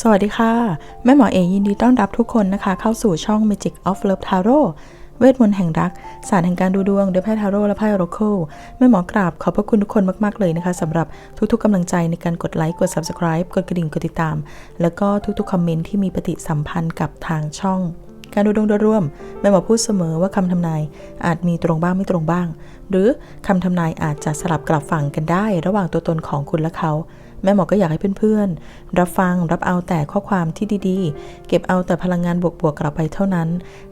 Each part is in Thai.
สวัสดีค่ะ แม่หมอเอยินดีต้อนรับทุกคนนะคะ เข้าสู่ช่อง Magic of Love Tarot เวทมนต์แห่งรัก ศาสตร์แห่งการดูดวงโดยไพ่ทาโร่และไพ่ Oracle แม่หมอกราบขอบพระคุณทุกคนมาก ๆ เลยนะคะสำหรับทุกๆกำลังใจในการกดไลค์ กด Subscribe กดกระดิ่ง กดติดตาม แล้วก็ทุกๆคอมเมนต์ที่มีปฏิสัมพันธ์กับทางช่อง การดูดวงโดยรวม แม่หมอพูดเสมอว่าคำทำนายอาจมีตรงบ้างไม่ตรงบ้าง หรือคำทำนายอาจจะสลับกลับฝั่งกันได้ ระหว่างตัวตนของคุณและเขา แม่หมอก็อยากให้เพื่อนๆ รับฟังรับเอาแต่ข้อความที่ดีๆ เก็บเอาแต่พลังงานบวกๆกลับไปเท่านั้น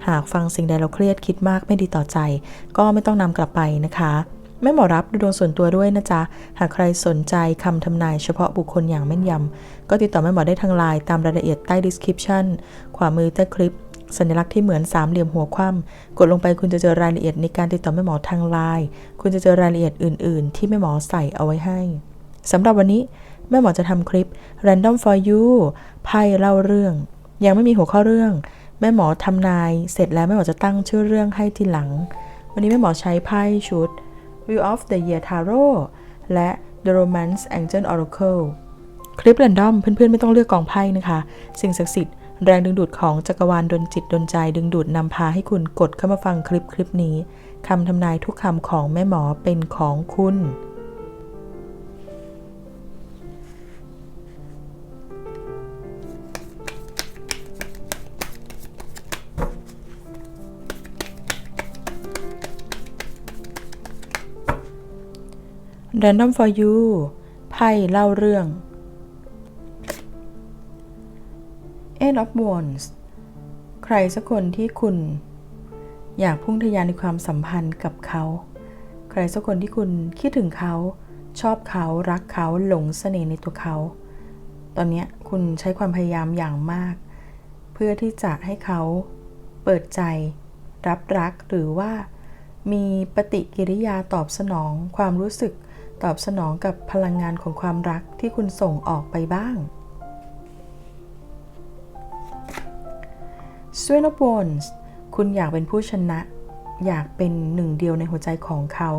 หากฟังสิ่งใดเราเครียดคิดมากไม่ดีต่อใจ ก็ไม่ต้องนำกลับไปนะคะแม่หมอรับดูดวงส่วนตัวด้วยนะจ๊ะ หากใครสนใจคำทำนายเฉพาะบุคคลอย่างแม่นยำ ก็ติดต่อแม่หมอได้ทางไลน์ตามรายละเอียดใต้ description ขวามือใต้คลิป สัญลักษณ์ที่เหมือนสามเหลี่ยมหัวคว่ำกดลงไปคุณจะเจอรายละเอียดในการติดต่อแม่หมอทางไลน์ คุณจะเจอรายละเอียดอื่น ๆ ที่แม่หมอใส่เอาไว้ให้ สำหรับวันนี้ แม่หมอจะทำคลิป Random for you ไพ่เล่าเรื่อง ยังไม่มีหัวข้อเรื่อง แม่หมอทำนาย เสร็จแล้วแม่หมอจะตั้งชื่อเรื่องให้ทีหลัง วันนี้แม่หมอใช้ไพ่ชุด View of the Year Tarot และ The Romance Angel Oracle คลิป Random เพื่อนๆ ไม่ต้องเลือกกองไพ่นะคะ สิ่งศักดิ์สิทธิ์แรงดึงดูดของจักรวาลดนจิตดนใจดึงดูดนำพาให้คุณกดเข้ามาฟังคลิปคลิปนี้คำทำนายทุกคำของแม่หมอเป็นของคุณ Random for you ไพ่เล่าเรื่อง Eight of Wands ใครสักคนที่คุณ อยากพุ่งทะยานในความสัมพันธ์กับเขา ใครสักคนที่คุณคิดถึงเขา ชอบเขารักเขาหลงเสน่ห์ในตัวเขา ตอนนี้คุณใช้ความพยายามอย่างมาก เพื่อที่จะให้เขาเปิดใจ รับรักหรือว่ามีปฏิกิริยาตอบสนองความรู้สึก ตอบสนองกับพลังงานของความรักที่คุณส่งออกไปบ้าง s w e n o b o n s คุณอยากเป็นผู้ชนะ อยากเป็นหนึ่งเดียวในหัวใจของเขา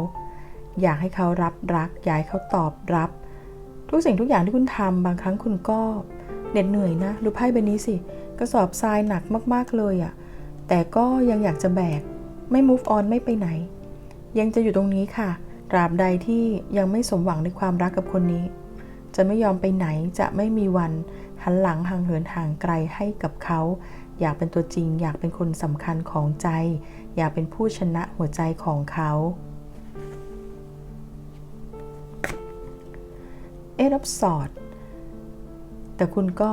อยากให้เขารับรัก อยากให้เขาตอบรับ ทุกสิ่งทุกอย่างที่คุณทำบางครั้งคุณก็เหน็ดเหนื่อยนะ ดูไพ่ใบนี้สิ กระสอบทรายหนักมากๆเลยอะ่ะ แต่ก็ยังอยากจะแบก ไม่ move on ไม่ไปไหน ยังจะอยู่ตรงนี้ค่ะ ตราบใดที่ยังไม่สมหวังในความรักกับคนนี้ จะไม่ยอมไปไหนจะไม่มีวันหันหลังห่างเหินห่างไกลให้กับเขา อยากเป็นตัวจริง อยากเป็นคนสำคัญของใจ อยากเป็นผู้ชนะหัวใจของเขาเอ of Swords แต่คุณก็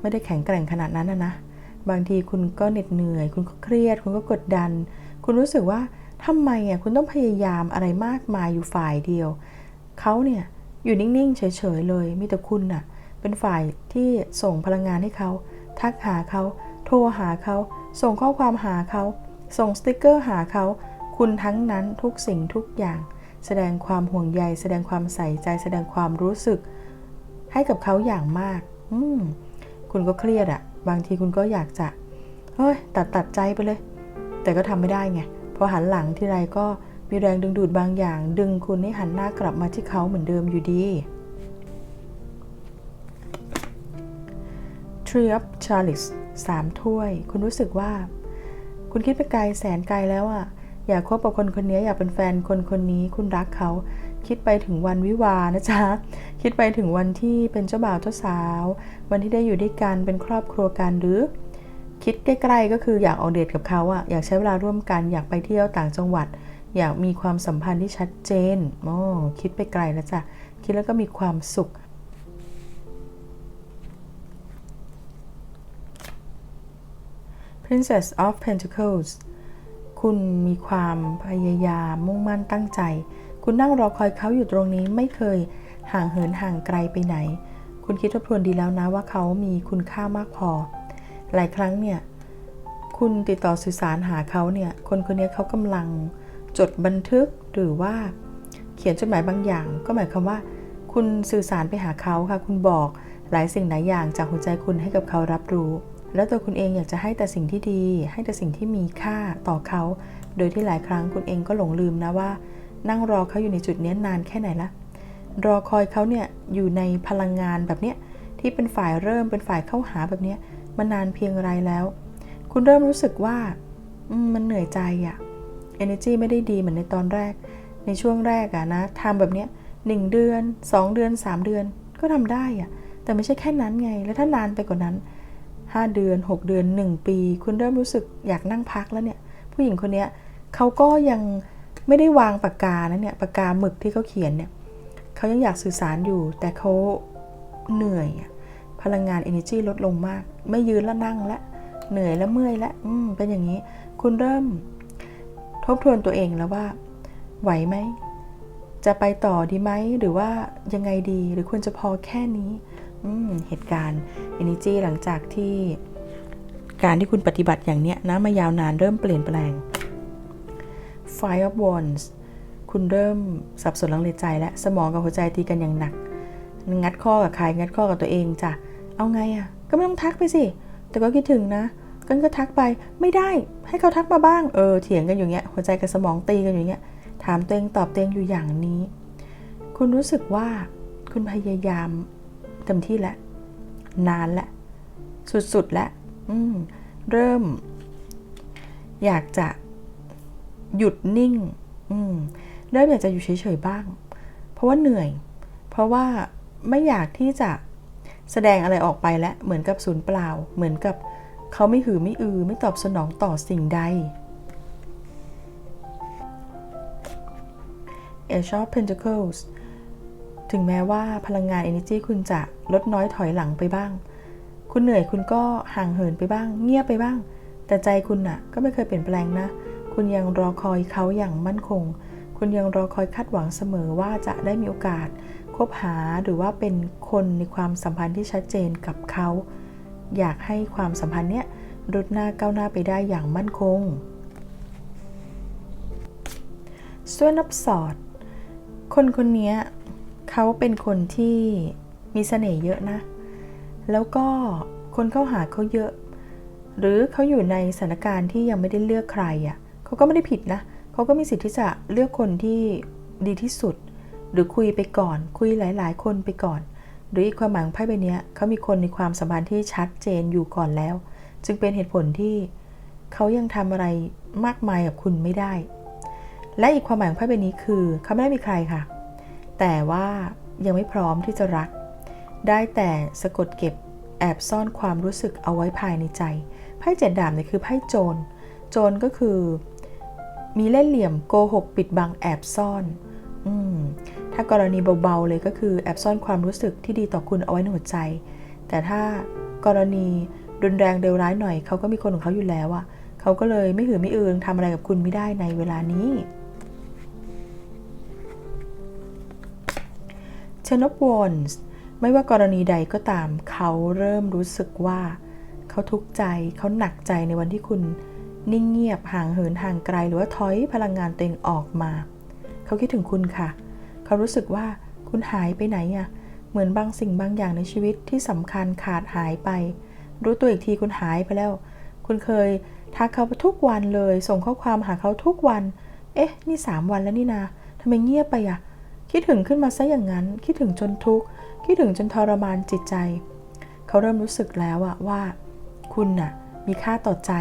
ไม่ได้แข็งแกร่งขนาดนั้นนะนะ บางทีคุณก็เหน็ดเหนื่อย คุณก็เครียด คุณก็กดดัน คุณรู้สึกว่า ทำไมอะคุณต้องพยายามอะไรมากมายอยู่ฝ่ายเดียว เขาเนี่ยอยู่นิ่งๆ เฉยๆเลย มีแต่คุณน่ะ เป็นฝ่ายที่ส่งพลังงานให้เขา ทักหาเขา โทรหาเขา ส่งข้อความหาเขา ส่งสติกเกอร์หาเขา คุณทั้งนั้นทุกสิ่งทุกอย่าง แสดงความห่วงใย แสดงความใส่ใจ แสดงความรู้สึก ให้กับเขาอย่างมาก อืม คุณก็เครียดอะบางทีคุณก็อยากจะ เฮ้ย ตัดตัดใจไปเลย แต่ก็ทำไม่ได้ไง พอหันหลังทีไรก็มีแรงดึงดูดบางอย่าง ดึงคุณให้หันหน้ากลับมาที่เขาเหมือนเดิมอยู่ดี Tree of Chalice สามถ้วย คุณรู้สึกว่า คุณคิดไปไกลแสนไกลแล้วอะอยากคบกับคนคนนี้อยากเป็นแฟนคนคนนี้ คุณรักเขา คิดไปถึงวันวิวานะจ๊ะ คิดไปถึงวันที่เป็นเจ้าบ่าวเจ้าสาว วันที่ได้อยู่ด้วยกันเป็นครอบครัวกันหรือ คิดใกล้ๆ ก็คืออยากออกเดทกับเขาอะอยากใช้เวลาร่วมกัน อยากไปเที่ยวต่างจังหวัด อยากมีความสัมพันธ์ที่ชัดเจนโอ้คิดไปไกลแล้วจ้ะ คิดแล้วก็มีความสุข Princess of Pentacles คุณมีความพยายามมุ่งมั่นตั้งใจ คุณนั่งรอคอยเขาอยู่ตรงนี้ไม่เคยห่างเหินห่างไกลไปไหน คุณคิดทบทวนดีแล้วนะว่าเขามีคุณค่ามากพอ หลายครั้งเนี่ย คุณติดต่อสื่อสารหาเขาเนี่ย คนคนนี้เขากำลังจดบันทึกหรือว่าเขียนจดหมายบางอย่าง ก็หมายความว่า คุณสื่อสารไปหาเขาค่ะ คุณบอกหลายสิ่งหลายอย่างจากหัวใจคุณให้กับเขารับรู้ แล้วตัวคุณเองอยากจะให้แต่สิ่งที่ดี ให้แต่สิ่งที่มีค่าต่อเขา โดยที่หลายครั้งคุณเองก็หลงลืมนะว่า นั่งรอเขาอยู่ในจุดนี้นานแค่ไหนละรอคอยเขาเนี่ยอยู่ในพลังงานแบบเนี้ยทที่เป็นฝ่ายเริ่มเป็นฝ่ายเข้าหาแบบเนี้ย มานานเพียงไรแล้ว คุณเริ่มรู้สึกว่ามันเหนื่อยใจอะ energy ไม่ได้ดีเหมือนในตอนแรก ในช่วงแรกอะนะทำแบบเนี้ยหนึ่งเดือน 2 เดือน 3 เดือนก็ทำได้อะแต่ไม่ใช่แค่นั้นไง แล้วถ้านานไปกว่านั้น 5 เดือน 6 เดือน 1 ปี คุณเริ่มรู้สึกอยากนั่งพักแล้วเนี่ย ผู้หญิงคนเนี้ยเขาก็ยังไม่ได้วางปากกานะเนี่ยปากกาหมึกที่เขาเขียนเนี่ยเขายังอยากสื่อสารอยู่ แต่เขาเหนื่อยอะ พลังงาน energy ลดลงมาก ไม่ยืนแล้วนั่งแล้วเหนื่อยแล้วเมื่อยแล้วอืมเป็นอย่างนี้ คุณเริ่ม ทบทวนตัวเองแล้วว่า ไหวไหม จะไปต่อดีไหม หรือว่ายังไงดี หรือควรจะพอแค่นี้ อืม เหตุการณ์ energy หลังจากที่การที่คุณปฏิบัติอย่างเนี้ยนะมายาวนานเริ่มเปลี่ยนแปลง Five of Wands คุณเริ่มสับสนลังเลใจและสมองกับหัวใจตีกันอย่างหนัก งัดข้อกับใครงัดข้อกับตัวเองจ้ะ เอาไงอะ่ะ ก็ไม่ต้องทักไปสิ แต่ก็คิดถึงนะกันก็ทักไป ไม่ได้ ให้เขาทักมาบ้าง เออ เถียงกันอยู่เงี้ย หัวใจกับสมองตีกันอยู่เงี้ย ถามตัวเองตอบตัวเองอยู่อย่างนี้ คุณรู้สึกว่าคุณพยายามเต็มที่แล้วนานแล้วสุดๆแล้วเริ่ม อยากจะหยุดนิ่ง เริ่มอยากจะอยู่เฉยๆบ้าง เพราะว่าเหนื่อย เพราะว่าไม่อยากที่จะ แสดงอะไรออกไปแล้วเหมือนกับศูนย์เปล่า เหมือนกับเขาไม่หือไม่อือ ไม่ตอบสนองต่อสิ่งใด Ace of Pentacles ถึงแม้ว่าพลังงาน energy คุณจะลดน้อยถอยหลังไปบ้าง คุณเหนื่อยคุณก็ห่างเหินไปบ้าง เงียบไปบ้าง แต่ใจคุณน่ะ ก็ไม่เคยเปลี่ยนแปลงนะ คุณยังรอคอยเขาอย่างมั่นคง คุณยังรอคอยคาดหวังเสมอว่าจะได้มีโอกาส คบหาหรือว่าเป็นคนในความสัมพันธ์ที่ชัดเจนกับเขา อยากให้ความสัมพันธ์เนี้ยรุดหน้าก้าวหน้าไปได้อย่างมั่นคง ส่วนนับสอด คนคนนี้เขาเป็นคนที่มีเสน่ห์เยอะนะ แล้วก็คนเข้าหาเขาเยอะ หรือเขาอยู่ในสถานการณ์ที่ยังไม่ได้เลือกใครอะ่ะเขาก็ไม่ได้ผิดนะ เขาก็มีสิทธิ์ที่จะเลือกคนที่ดีที่สุด หรือคุยไปก่อน คุยหลาย ๆ คนไปก่อน หรืออีกความหมายของไพ่ใบนี้เขามีคนในความสัมพันธ์ที่ชัดเจนอยู่ก่อนแล้ว จึงเป็นเหตุผลที่เขายังทำอะไรมากมายกับคุณไม่ได้ และอีกความหมายของไพ่ใบนี้คือเขาไม่ได้มีใครค่ะ แต่ว่ายังไม่พร้อมที่จะรัก ได้แต่สะกดเก็บแอบซ่อนความรู้สึกเอาไว้ภายในใจ ไพ่เจ็ดดาบเนี่ยคือไพ่โจร โจรก็คือ มีเล่ห์เหลี่ยมโกหกปิดบังแอบซ่อน ถ้ากรณีเบาๆเลยก็คือแอบซ่อนความรู้สึกที่ดีต่อคุณเอาไว้ในหัวใจ แต่ถ้ากรณีรุนแรงเดวร้ายหน่อยเขาก็มีคนของเขาอยู่แล้วอะเขาก็เลยไม่หือไม่อือทำอะไรกับคุณไม่ได้ในเวลานี้เชนอ o นส์ไม่ว่ากรณีใดก็ตาม เขาเริ่มรู้สึกว่า เขาทุกข์ใจเขาหนักใจในวันที่คุณนิ่งเงียบห่างเหินห่างไกลหรือว่าถอยพลังงานตัวเองออกมา เขาคิดถึงคุณค่ะ เขารู้สึกว่าคุณหายไปไหนอะเหมือนบางสิ่งบางอย่างในชีวิตที่สำคัญขาดหายไป รู้ตัวอีกทีคุณหายไปแล้ว คุณเคยทักเขาทุกวันเลย ส่งข้อความหาเขาทุกวัน เอ๊ะ นี่สามวันแล้วนี่นาทำไมเงียบไปอะคิดถึงขึ้นมาซะอย่างนั้น คิดถึงจนทุกข์ คิดถึงจนทรมานจิตใจ เขาเริ่มรู้สึกแล้วอะว่า คุณน่ะมีค่าต่อใจ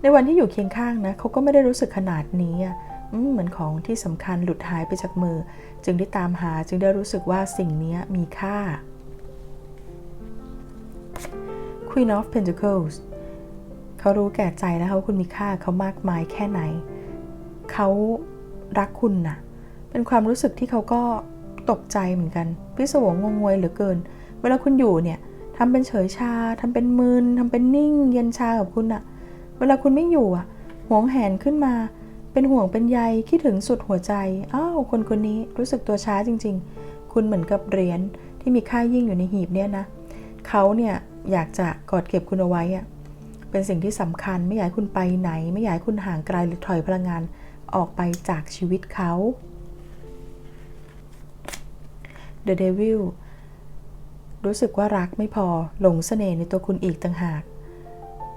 ในวันที่อยู่เคียงข้างนะเขาก็ไม่ได้รู้สึกขนาดนี้อะ เหมือนของที่สำคัญหลุดหายไปจากมือ จึงได้ตามหาจึงได้รู้สึกว่าสิ่งนี้มีค่า Queen of Pentacles เขารู้แก่ใจแล้วว่าคุณมีค่าเขามากมายแค่ไหน เขารักคุณน่ะ เป็นความรู้สึกที่เขาก็ตกใจเหมือนกัน พิศวงงงวยเหลือเกิน เวลาคุณอยู่เนี่ยทำเป็นเฉยชาทำเป็นมึนทำเป็นนิ่ง เย็นชากับคุณอะเวลาคุณไม่อยู่อะหวงแหนขึ้นมา เป็นห่วงเป็นใยคิดถึงสุดหัวใจ อ้าวคนคนนี้รู้สึกตัวช้าจริง ๆ คุณเหมือนกับเหรียญที่มีค่ายิ่งอยู่ในหีบเนี่ยนะเขาเนี่ยอยากจะกอดเก็บคุณเอาไว้อะเป็นสิ่งที่สำคัญไม่อยากคุณไปไหน ไม่อยากคุณห่างไกลหรือถอยพลังงานออกไปจากชีวิตเขา The Devil รู้สึกว่ารักไม่พอหลงเสน่ห์ในตัวคุณอีกต่างหาก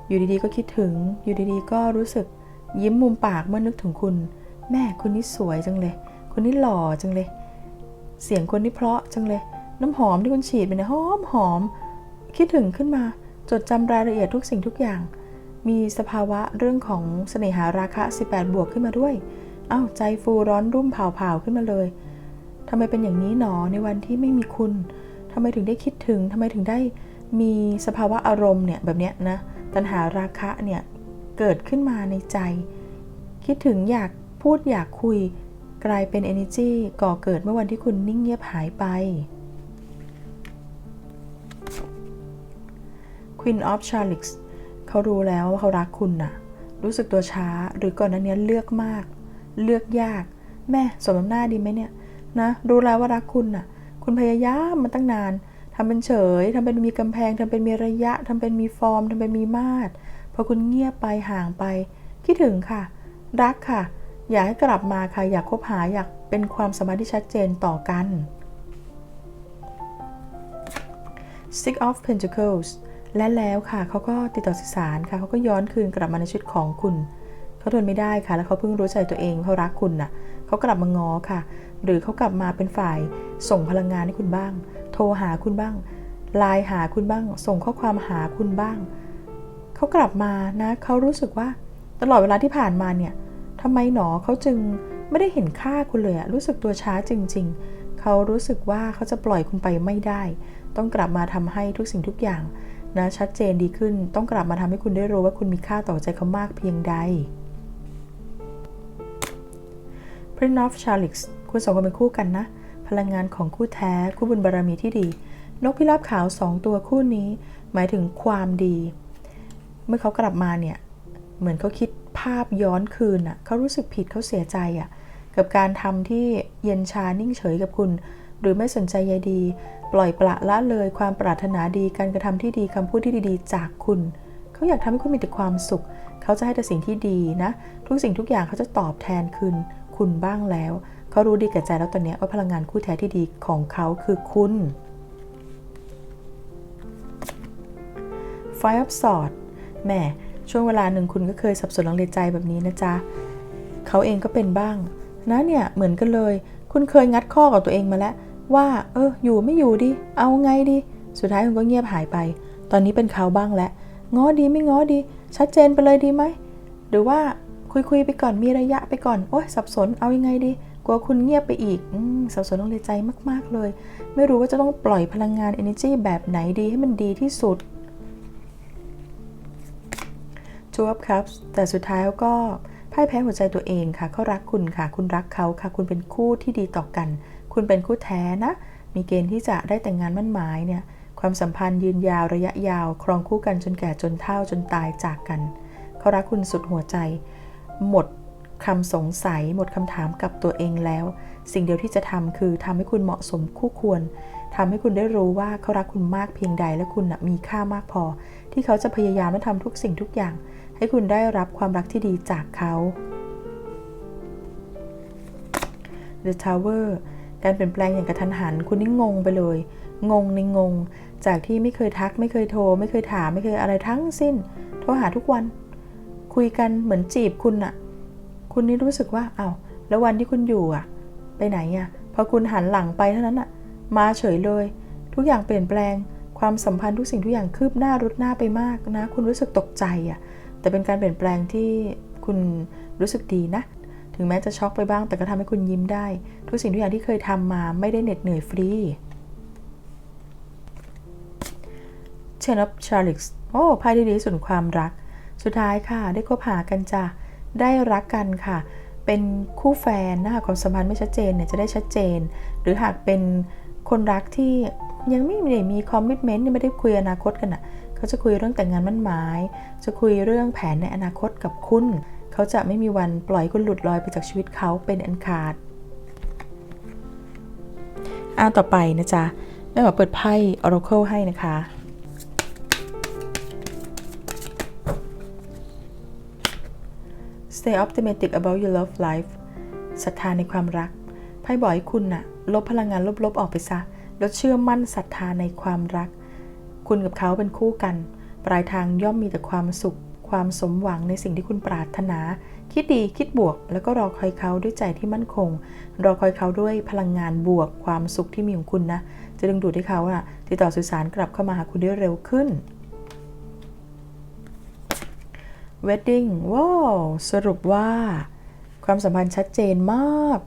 อยู่ดีๆก็คิดถึง อยู่ดีๆก็รู้สึก ยิ้มมุมปากเมื่อนึกถึงคุณ แม่คุณนี่สวยจังเลยคุณนี่หล่อจังเลย เสียงคนนี่เพราะจังเลย น้ำหอมที่คุณฉีดไปเนี่ยหอมหอม คิดถึงขึ้นมา จดจำรายละเอียดทุกสิ่งทุกอย่าง มีสภาวะเรื่องของเสน่หาราคะ 18 บวกขึ้นมาด้วย อ้าวใจฟูร้อนรุ่มเผาๆขึ้นมาเลยทำไมเป็นอย่างนี้หนอในวันที่ไม่มีคุณทำไมถึงได้คิดถึงทำไมถึงได้มีสภาวะอารมณ์เนี่ยแบบเนี้ยนะ ตัณหาราคะเนี่ย เกิดขึ้นมาในใจ คิดถึงอยากพูดอยากคุย กลายเป็น energy ก่อเกิดเมื่อวันที่คุณนิ่งเงียบหายไป Queen of Charlix เขารู้แล้วว่าเขารักคุณน่ะ รู้สึกตัวช้าหรือก่อนหน้านี้ยเลือกมาก เลือกยาก แม่สมน้ำหน้าดีไหมเนี่ยนะรู้แล้วว่ารักคุณน่ะ คุณพยายามมาตั้งนานทำเป็นเฉยทำเป็นมีกำแพงทำเป็นมีระยะทำเป็นมีฟอร์มทำเป็นมีมาตร พอคุณเงียบไปห่างไป คิดถึงค่ะ รักค่ะ อยากให้กลับมาค่ะอยากคบหาอยากเป็นความสมพันธ์ที่ชัดเจนต่อกัน Six of Pentacles และแล้วค่ะเขาก็ติดต่อสื่อสารค่ะเขาก็ย้อนคืนกลับมาในชีวิตของคุณเขาทนไม่ได้ค่ะ แล้วเขาเพิ่งรู้ใจตัวเองเขารักคุณน่ะเขากลับมาง้อค่ะ หรือเขากลับมาเป็นฝ่ายส่งพลังงานให้คุณบ้าง โทรหาคุณบ้างไลน์หาคุณบ้าง ส่งข้อความหาคุณบ้าง เขากลับมานะเขารู้สึกว่าตลอดเวลาที่ผ่านมาเนี่ยทำไมหนอเขาจึงไม่ได้เห็นค่าคุณเลยอะรู้สึกตัวช้าจริง ๆ เขารู้สึกว่าเขาจะปล่อยคุณไปไม่ได้ ต้องกลับมาทำให้ทุกสิ่งทุกอย่างนะชัดเจนดีขึ้น ต้องกลับมาทำให้คุณได้รู้ว่าคุณมีค่าต่อใจเขามากเพียงใด Prince of Charlix คุณสองคนเป็นคู่กันนะ พลังงานของคู่แท้ คู่บุญบารมีที่ดี นกพิราบขาวสองตัวคู่นี้ หมายถึงความดี เมื่อเขากลับมาเนี่ย เหมือนเขาคิดภาพย้อนคืนอะเขารู้สึกผิดเขาเสียใจอะ กับการทำที่เย็นชานิ่งเฉยกับคุณ หรือไม่สนใจใยดี ปล่อยปละละเลยความปรารถนาดีการกระทำที่ดีคำพูดที่ดีๆ จากคุณ เขาอยากทำให้คุณมีแต่ความสุข เขาจะให้แต่สิ่งที่ดีนะ ทุกสิ่งทุกอย่างเขาจะตอบแทนคืนคุณบ้างแล้ว เขารู้ดีแก่ใจแล้วตอนนี้ว่าพลังงานคู่แท้ที่ดีของเขาคือคุณ Five of Swords แหม่ช่วงเวลาหนึ่งคุณก็เคยสับสนลังเลใจแบบนี้นะจ๊ะเขาเองก็เป็นบ้าง นะเนี่ยเหมือนกันเลย คุณเคยงัดข้อกับตัวเองมาแล้ว ว่า เออ อยู่ไม่อยู่ดิ เอาไงดิ สุดท้ายคุณก็เงียบหายไป ตอนนี้เป็นเขาบ้างแล้วง้อดีไม่ง้อดี ชัดเจนไปเลยดีไหม หรือว่าคุยคุยๆไปก่อนมีระยะไปก่อน โอ้ยสับสนเอายังไงดี กลัวคุณเงียบไปอีกอสับสนลังเลใจมาก ๆ เลย ไม่รู้ว่าจะต้องปล่อยพลังงาน energy แบบไหนดีให้มันดีที่สุด Two of Cups แต่สุดท้ายเขาก็พ่ายแพ้หัวใจตัวเองค่ะเขารักคุณค่ะ คุณรักเขาค่ะ คุณเป็นคู่ที่ดีต่อกัน คุณเป็นคู่แท้นะ มีเกณฑ์ที่จะได้แต่งงานมั่นหมายเนี่ย ความสัมพันธ์ยืนยาวระยะยาว ครองคู่กันจนแก่จนเฒ่าจนตายจากกัน เขารักคุณสุดหัวใจ หมดคำสงสัย หมดคำถามกับตัวเองแล้ว สิ่งเดียวที่จะทำคือทำให้คุณเหมาะสมคู่ควรทำให้คุณได้รู้ว่าเขารักคุณมากเพียงใดและคุณนะมีค่ามากพอ ที่เขาจะพยายามและทำทุกสิ่งทุกอย่าง ให้คุณได้รับความรักที่ดีจากเขา The Tower การเปลี่ยนแปลงอย่างกระทันหัน คุณนี่งงไปเลย งงในงง จากที่ไม่เคยทัก ไม่เคยโทร ไม่เคยถาม ไม่เคยอะไรทั้งสิ้น โทรหาทุกวัน คุยกันเหมือนจีบคุณอะคุณนี่รู้สึกว่าอา้าวแล้ววันที่คุณอยู่อะไปไหนอะพอคุณหันหลังไปเท่านั้นอะมาเฉยเลย ทุกอย่างเปลี่ยนแปลง ความสัมพันธ์ทุกสิ่งทุกอย่างคืบหน้ารุดหน้าไปมากนะ คุณรู้สึกตกใจอะ แต่เป็นการเปลี่ยนแปลงที่คุณรู้สึกดีนะ ถึงแม้จะช็อกไปบ้าง แต่ก็ทำให้คุณยิ้มได้ ทุกสิ่งทุกอย่างที่เคยทำมาไม่ได้เหน็ดเหนื่อยฟรี Ten of Charlix โอ้ไพ่ที่ดีที่สุดความรัก สุดท้ายค่ะ ได้คบหากันจ้ะ ได้รักกันค่ะ เป็นคู่แฟนนะคะความสัมพันธ์ไม่ชัดเจนเนี่ยจะได้ชัดเจน หรือหากเป็นคนรักที่ยังไม่ได้มีคอมมิชเมนต์ไม่ได้คุยอนาคตกันอะ เขาจะคุยเรื่องแต่งงานมั่นหมาย จะคุยเรื่องแผนในอนาคตกับคุณ เขาจะไม่มีวันปล่อยคุณหลุดลอยไปจากชีวิตเขาเป็นอันขาดอ่าต่อไปนะจ๊ะแม่หมอเปิดไพ่ Oracle ให้นะคะ Stay optimistic about your love life ศรัทธาในความรัก ไพ่บอกให้คุณน่ะ ลบพลังงานลบๆออกไปซะ แล้วเชื่อมั่นศรัทธาในความรัก คุณกับเขาเป็นคู่กัน ปลายทางย่อมมีแต่ความสุข ความสมหวังในสิ่งที่คุณปรารถนา คิดดีคิดบวก แล้วก็รอคอยเขาด้วยใจที่มั่นคง รอคอยเขาด้วยพลังงานบวก ความสุขที่มีของคุณนะ จะดึงดูดให้เขาอะติดต่อสื่อสารกลับเข้ามาหาคุณได้เร็วขึ้น Wedding ว้าวสรุปว่า ความสัมพันธ์ชัดเจนมาก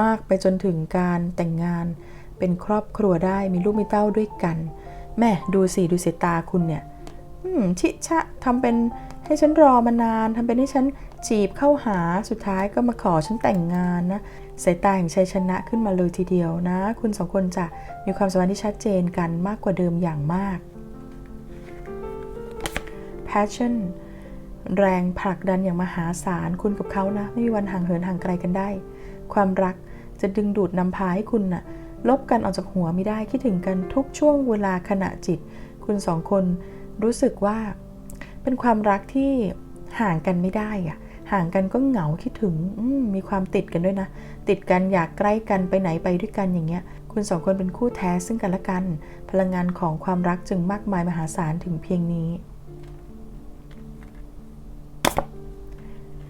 มากไปจนถึงการแต่งงานเป็นครอบครัวได้มีลูกมีเต้าด้วยกัน แม่ดูสิดูสายตาคุณเนี่ยอืมชิชะทำเป็นให้ฉันรอมานานทำเป็นให้ฉันจีบเข้าหาสุดท้ายก็มาขอฉันแต่งงานนะสายตาแห่งชัยชนะขึ้นมาเลยทีเดียวนะ คุณสองคนจะมีความสัมพันธ์ที่ชัดเจนกันมากกว่าเดิมอย่างมาก passion แรงผลักดันอย่างมหาศาลคุณกับเขานะ ไม่มีวันห่างเหินห่างไกลกันได้ ความรักจะดึงดูดนำพาให้คุณนะ่ะ ลบกันออกจากหัวไม่ได้คิดถึงกันทุกช่วงเวลาขณะจิต คุณสองคนรู้สึกว่า เป็นความรักที่ห่างกันไม่ได้อะห่างกันก็เหงาคิดถึงมมีความติดกันด้วยนะ ติดกันอยากใกล้กันไปไหนไปด้วยกันอย่างเงี้ย คุณสองคนเป็นคู่แท้ซึ่งกันและกัน พลังงานของความรักจึงมากมายมหาศาลถึงเพียงนี้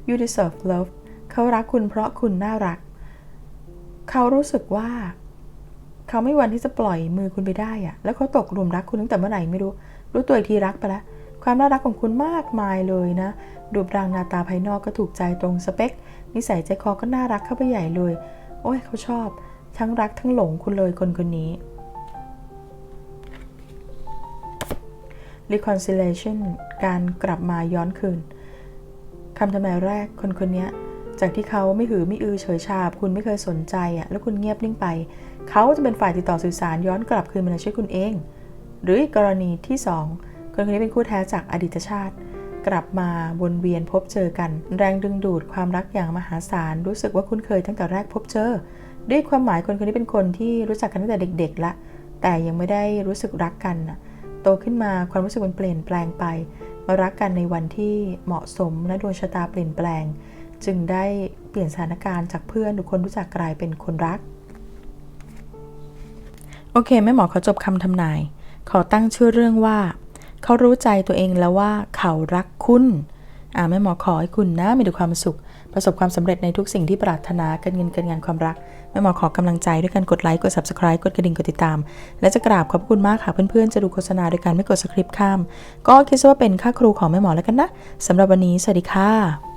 you deserve love เขารักคุณเพราะคุณน่ารัก เขารู้สึกว่า เขาไม่วันที่จะปล่อยมือคุณไปได้อะแล้วเขาตกหลุมรักคุณตั้งแต่เมื่อไหร่ไม่รู้ รู้ตัวอีกทีรักไปแล้ว ความน่ารักของคุณมากมายเลยนะรูปร่างหน้าตาภายนอกก็ถูกใจตรงสเปค นิสัยใจคอก็น่ารักเข้าไปใหญ่เลย โอ้ยเขาชอบ ทั้งรักทั้งหลงคุณเลยคนคนนี้ reconciliation การกลับมาย้อนคืนคำทำนายแรกคนคนนี้จากที่เขาไม่หือไม่อือเฉยชาบ คุณไม่เคยสนใจอะแล้วคุณเงียบนิ่งไป เขาจะเป็นฝ่ายติดต่อสื่อสารย้อนกลับคืนมาชีวิตคุณเอง หรืออีกกรณีที่ 2 คนคนนี้เป็นคู่แท้จากอดีตชาติ กลับมาวนเวียนพบเจอกัน แรงดึงดูดความรักอย่างมหาศาลรู้สึกว่าคุ้นเคยตั้งแต่แรกพบเจอ ด้วยความหมายคนคนนี้เป็นคนที่รู้จักกันตั้งแต่เด็กๆละแต่ยังไม่ได้รู้สึกรักกันโตขึ้นมาความรู้สึกมันเปลี่ยนแปลงไปมารักกันในวันที่เหมาะสมและดวงชะตาเปลี่ยนแปลง จึงได้เปลี่ยนสถานการณ์จากเพื่อนหรือคนรู้จักกลายเป็นคนรัก โอเคแม่หมอเขาจบคำทำนาย ขอตั้งชื่อเรื่องว่า เขารู้ใจตัวเองแล้วว่าเขารักคุณอ่าแม่หมอขอให้คุณนะมีแต่ความสุข ประสบความสำเร็จในทุกสิ่งที่ปรารถนาการเงินการงานความรักแม่หมอขอกำลังใจด้วยการกดไลค์กด subscribe กดกระดิ่งกดติดตาม และจะกราบขอบคุณมากค่ะเพื่อนๆจะดูโฆษณาโดยการไม่กดสคริปต์ข้าม ก็คิดซะว่าเป็นค่าครูของแม่หมอแล้วกันนะสำหรับวันนี้สวัสดีค่ะ